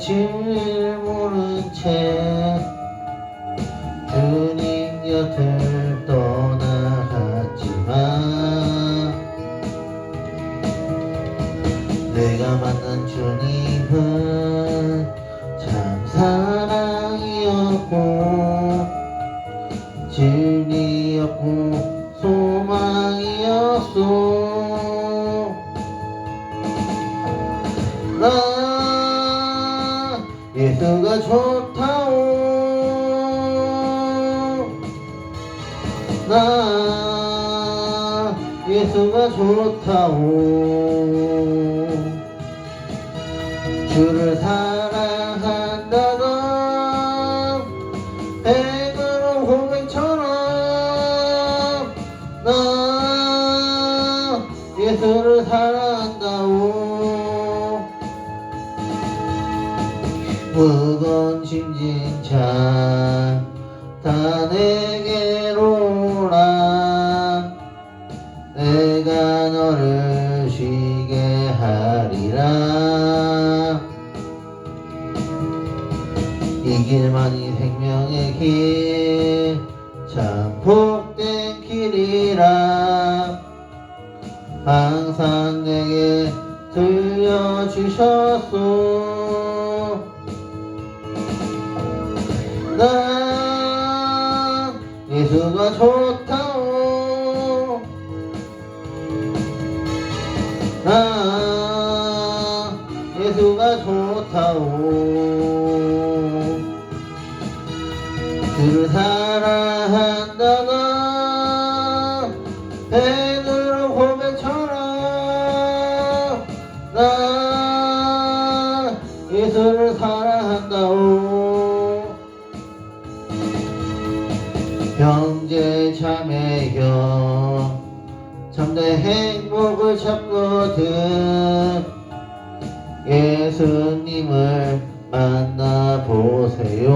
질 모른 채. 주님 곁을 떠나갔지만 내가 만난 주님은 예수가 좋다오. 나 예수가 좋다오. 주를 사랑 짐진 자다 내게로 오라 내가 너를 쉬게 하리라. 이 길만이 생명의 길 참 복된 길이라. 항상 내게 들려주셨소 예수가 좋다오. 난 예수가 좋다오. 주를 사랑 예수님을 만나보세요.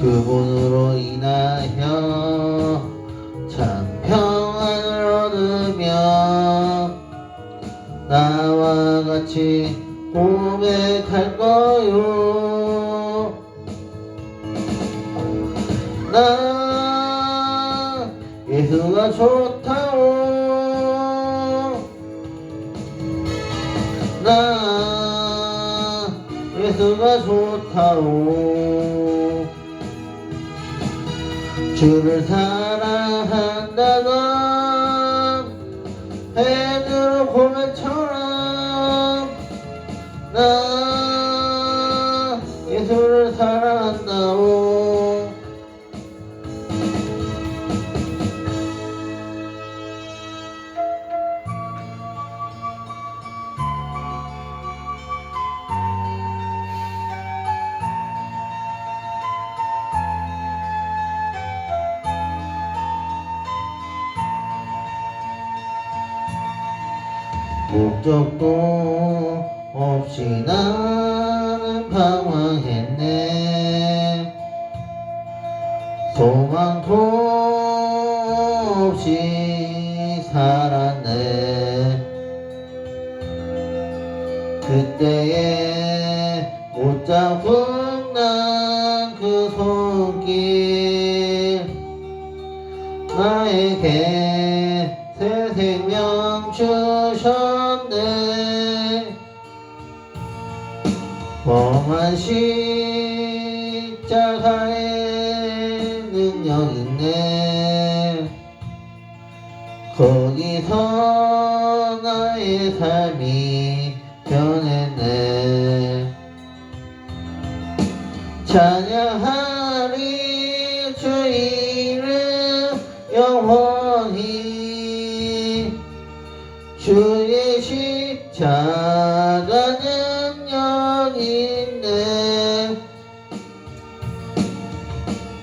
그분으로 인하여 참 평안을 얻으며 나와 같이 고백할 거요. 나 예수가 좋다 나 예수가 좋다오. 주를 사 목적도 없이 나는 방황했네. 소망도 없이 살았네. 그때에 못 잡은 난그 손길 나에게 주셨네. 험한 십자가에 능력 있네 거기서 나의 삶이 변했네. 찬양하 주의 십자가 능력 있네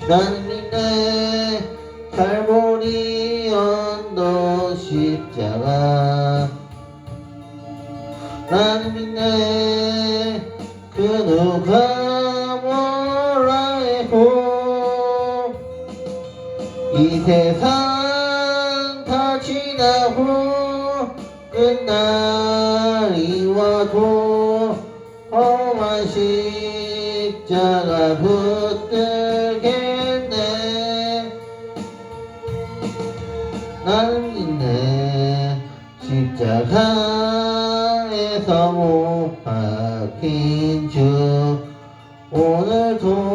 나는 믿네 갈보리 언덕 십자가. 믿네 그 누가 해도 이 세상 다 지나고 끝날이 와 도 험한 십자가 붙들겠네. 나는 믿네 십자가에서 못 박힌 주. 오늘도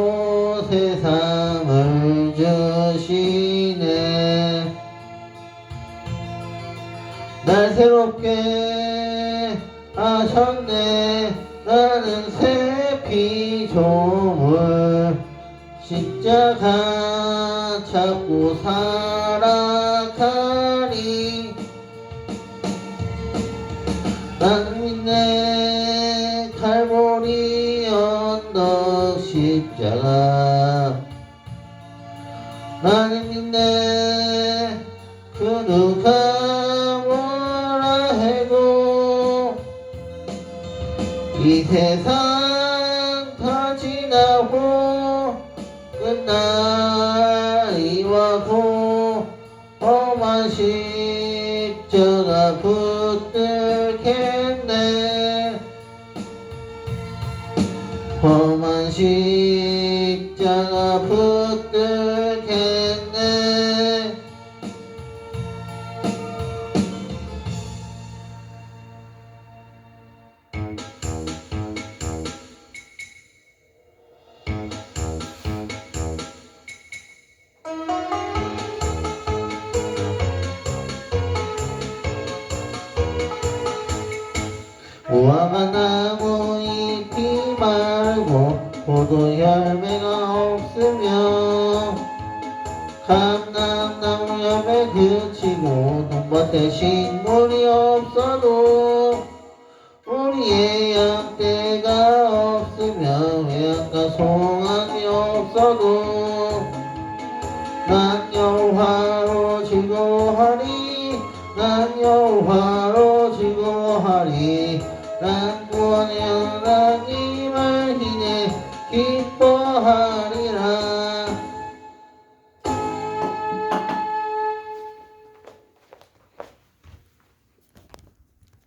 날 새롭게 하셨네. 나는 새 피조물 십자가 잡고 살아가리. 나는 믿네. 칼보리 언덕 십자가 이 세상 다 지나고 끝날이 와도 험한 십자가 붙들겠 무화과 나무 잎이 말고 포도 열매가 없으며 감람나무 열매 그치고 돈밭에 식물이 없어도 우리의 양떼가 없으며 외양과 송아지 없어도 난 여호와로 즐거워하리 난 여호와로 즐거워하리 南光にゃらにまひねきっとは